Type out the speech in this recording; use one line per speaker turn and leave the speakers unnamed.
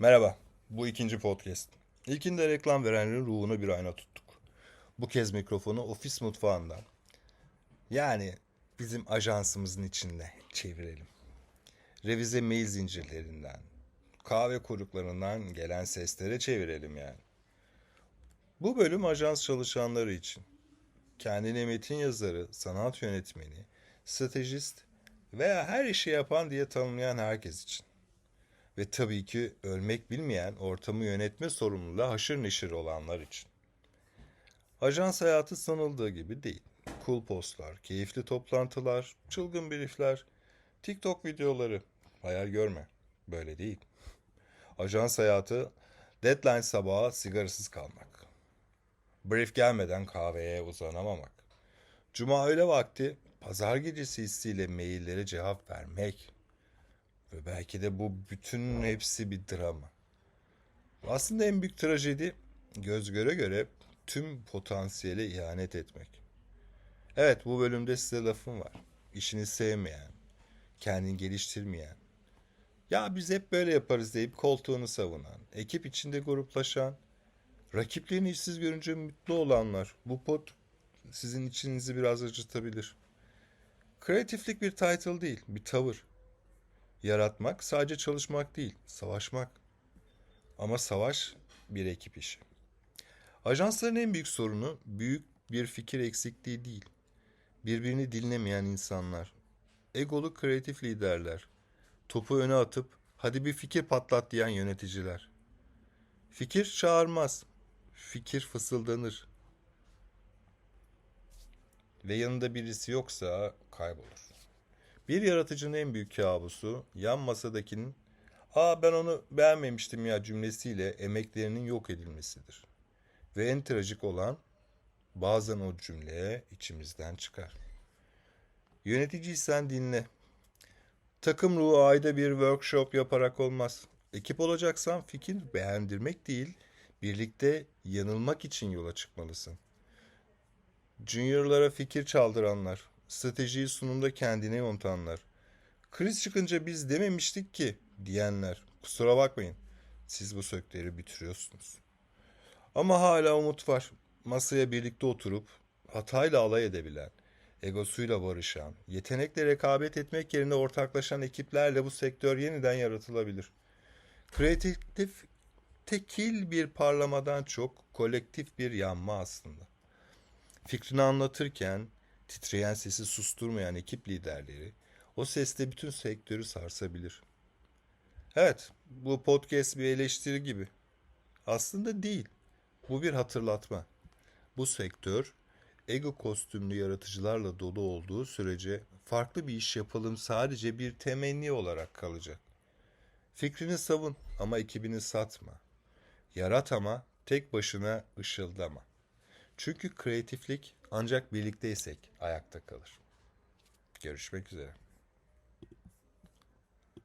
Merhaba, bu ikinci podcast. İlkinde reklam verenlerin ruhuna bir ayna tuttuk. Bu kez mikrofonu ofis mutfağından, yani bizim ajansımızın içinde çevirelim. Revize mail zincirlerinden, kahve kuyruklarından gelen seslere çevirelim yani. Bu bölüm ajans çalışanları için. Kendine metin yazarı, sanat yönetmeni, stratejist veya her işi yapan diye tanımlayan herkes için. Ve tabii ki ölmek bilmeyen ortamı yönetme sorumluluğu haşır neşir olanlar için. Ajans hayatı sanıldığı gibi değil. Cool postlar, keyifli toplantılar, çılgın briefler, TikTok videoları. Hayal görme. Böyle değil. Ajans hayatı deadline sabahı sigarasız kalmak. Brief gelmeden kahveye uzanamamak. Cuma öğle vakti pazar gecesi hissiyle maillere cevap vermek. Ve belki de bu bütün hepsi bir drama. Aslında en büyük trajedi göz göre göre tüm potansiyele ihanet etmek. Evet bu bölümde size lafım var. İşini sevmeyen, kendini geliştirmeyen, ya biz hep böyle yaparız deyip koltuğunu savunan, ekip içinde gruplaşan, rakiplerini işsiz görünce mutlu olanlar. Bu pot sizin içinizi biraz acıtabilir. Kreatiflik bir title değil, bir tavır. Yaratmak sadece çalışmak değil, savaşmak. Ama savaş bir ekip işi. Ajansların en büyük sorunu büyük bir fikir eksikliği değil. Birbirini dinlemeyen insanlar. Egolu kreatif liderler. Topu öne atıp hadi bir fikir patlat diyen yöneticiler. Fikir çağırmaz. Fikir fısıldanır. Ve yanında birisi yoksa kaybolur. Bir yaratıcının en büyük kabusu yan masadakinin ''Aa ben onu beğenmemiştim ya'' cümlesiyle emeklerinin yok edilmesidir. Ve en trajik olan bazen o cümle içimizden çıkar. Yöneticiysen dinle. Takım ruhu ayda bir workshop yaparak olmaz. Ekip olacaksan fikir beğendirmek değil, birlikte yanılmak için yola çıkmalısın. Juniorlara fikir çaldıranlar, stratejiyi sunumda kendine yontanlar, kriz çıkınca biz dememiştik ki diyenler, kusura bakmayın, siz bu sektörü bitiriyorsunuz. Ama hala umut var. Masaya birlikte oturup hatayla alay edebilen, egosuyla barışan, yetenekle rekabet etmek yerine ortaklaşan ekiplerle bu sektör yeniden yaratılabilir. Kreatif tekil bir parlamadan çok kolektif bir yanma aslında. Fikrini anlatırken titreyen sesi susturmayan ekip liderleri o sesle bütün sektörü sarsabilir. Evet, bu podcast bir eleştiri gibi. Aslında değil. Bu bir hatırlatma. Bu sektör ego kostümlü yaratıcılarla dolu olduğu sürece farklı bir iş yapalım sadece bir temenni olarak kalacak. Fikrini savun ama ekibini satma. Yarat ama tek başına ışıldama. Çünkü kreatiflik ancak birlikteysek ayakta kalır. Görüşmek üzere.